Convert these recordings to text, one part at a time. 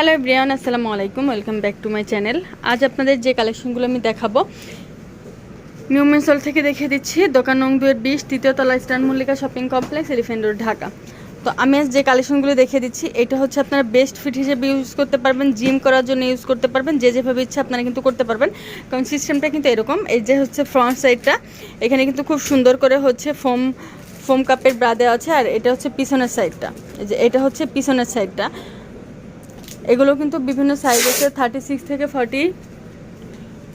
Hello Brian আসসালামু আলাইকুম, welcome back to my channel. আজ আপনাদের যে কালেকশনগুলো আমি দেখাবো, নিউ মেন্সল থেকে দেখিয়ে দিচ্ছি। দোকান নং দুয়ের বিশ, তৃতীয় তলা স্টান Mallika shopping complex elephant road, Dhaka. তো আমি আজ যে কালেকশনগুলো দেখিয়ে দিচ্ছি, এটা হচ্ছে আপনারা বেস্ট ফিট হিসেবে ইউজ করতে পারবেন, জিম করার জন্য ইউজ করতে পারবেন, যে যেভাবে ইচ্ছা আপনারা কিন্তু করতে পারবেন। কারণ সিস্টেমটা কিন্তু এরকম, এই যে হচ্ছে ফ্রন্ট সাইডটা এখানে কিন্তু খুব সুন্দর করে হচ্ছে ফোম ফোম কাপের ব্রা দেওয়া আছে, আর এটা হচ্ছে পিছনের সাইডটা এই যে এটা হচ্ছে পিছনের সাইডটা এগুলো কিন্তু বিভিন্ন সাইজ আছে থার্টি সিক্স থেকে ফর্টি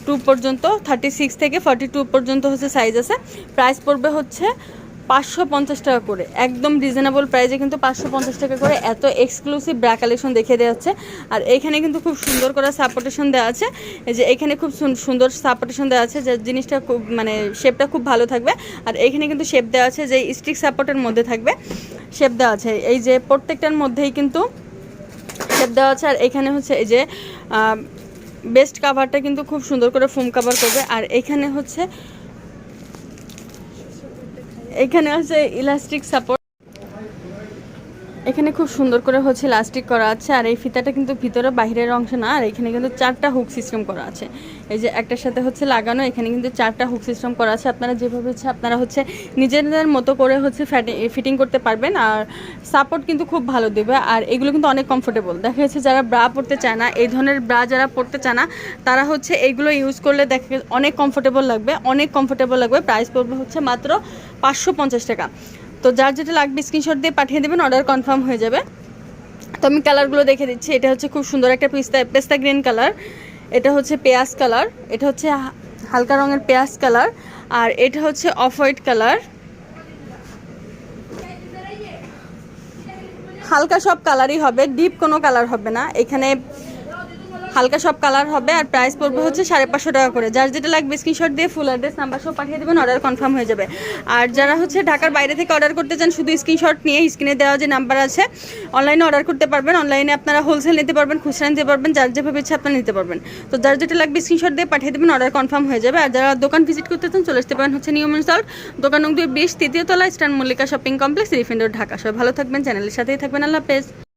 টু পর্যন্ত থার্টি সিক্স থেকে ফর্টি টু পর্যন্ত হচ্ছে সাইজ আছে। প্রাইস পড়বে হচ্ছে পাঁচশো পঞ্চাশ টাকা করে। একদম রিজনেবল প্রাইসে কিন্তু পাঁচশো পঞ্চাশ টাকা করে এত এক্সক্লুসিভ ব্রা কালেকশন দেখে দেওয়া হচ্ছে। আর এখানে কিন্তু খুব সুন্দর করে সাপোর্টেশন দেওয়া আছে। যে এখানে খুব সুন- সুন্দর সাপোর্টেশন দেওয়া আছে যে জিনিসটা খুব মানে শেপটা খুব ভালো থাকবে। আর এখানে কিন্তু শেপ দেওয়া আছে যে স্টিক সাপোর্টের মধ্যে থাকবে। শেপ দেওয়া আছে। এই যে প্রত্যেকটার মধ্যেই কিন্তু শেপ দেওয়া আছে, আর এখানে হচ্ছে এই যে বেস্ট কাভারটা কিন্তু খুব সুন্দর করে ফোম কাভার করবে, আর এখানে হচ্ছে এখানে হচ্ছে ইলাস্টিক সাপোর্ট এখানে খুব সুন্দর করে হচ্ছে লাস্টিক করা আছে, আর এই ফিতাটা কিন্তু ভিতরে বাইরের অংশ না, আর এখানে কিন্তু চারটা হুক সিস্টেম করা আছে। এই যে একটার সাথে হচ্ছে লাগানো, এখানে কিন্তু চারটা হুক সিস্টেম করা আছে। আপনারা যেভাবে হচ্ছে আপনারা হচ্ছে নিজেদের মতো করে হচ্ছে ফিটিং করতে পারবেন, আর সাপোর্ট কিন্তু খুব ভালো দেবে, আর এগুলো কিন্তু অনেক কমফোর্টেবল দেখা যাচ্ছে যারা ব্রা পরতে চায় না, এই ধরনের ব্রা যারা পরতে চায় না, তারা হচ্ছে এইগুলো ইউজ করলে দেখা অনেক কমফোর্টেবল লাগবে, অনেক কমফোর্টেবল লাগবে। প্রাইস পড়বে হচ্ছে মাত্র পাঁচশো পঞ্চাশ টাকা। তো যার যেটা লাগবে স্ক্রিনশট দিয়ে পাঠিয়ে দেবেন অর্ডার কনফার্ম হয়ে যাবে। তো আমি কালারগুলো দেখে দিচ্ছি। এটা হচ্ছে খুব সুন্দর একটা পিস্তা, পেস্তা গ্রিন কালার এটা হচ্ছে পেঁয়াজ কালার এটা হচ্ছে হালকা রঙের পেঁয়াজ কালার আর এটা হচ্ছে অফ হোয়াইট কালার হালকা সব কালারই হবে ডিপ কোনো কালার হবে না। এখানে হালকা সব কালার হবে আর প্রাইস পড়বে হচ্ছে সাড়ে পাঁচশো টাকা করে। যার যেটা লাগবে স্ক্রিনশট দিয়ে ফুল অ্যাড্রেস নাম্বার সব পাঠিয়ে দেবেন অর্ডার কনফার্ম হয়ে যাবে। আর যারা হচ্ছে ঢাকার বাইরে থেকে অর্ডার করতে চান, শুধু স্ক্রিনশট নিয়ে স্ক্রিনে দেওয়া যে নাম্বার আছে অনলাইনে অর্ডার করতে পারবেন। অনলাইনে আপনারা হোলসেল নিতে পারবেন, খুচরা নিতে পারবেন, যার যেভাবে ইচ্ছা আপনারা নিতে পারবেন। তো যার যেটা লাগবে স্ক্রিনশট দিয়ে পাঠিয়ে দেবেন অর্ডার কনফার্ম হয়ে যাবে। আর যারা দোকান ভিজিট করতে চান, চলে আসতে পারেন হচ্ছে নিউ সল্ট দোকান দুই বিশ তৃতীয় তলা স্টান মল্লিকা শপিং কমপ্লেক্স রিফেন্ডর ঢাকা সবাই ভালো থাকবেন চ্যানেলের সাথেই থাকবেন। আল্লাহ হাফেজ।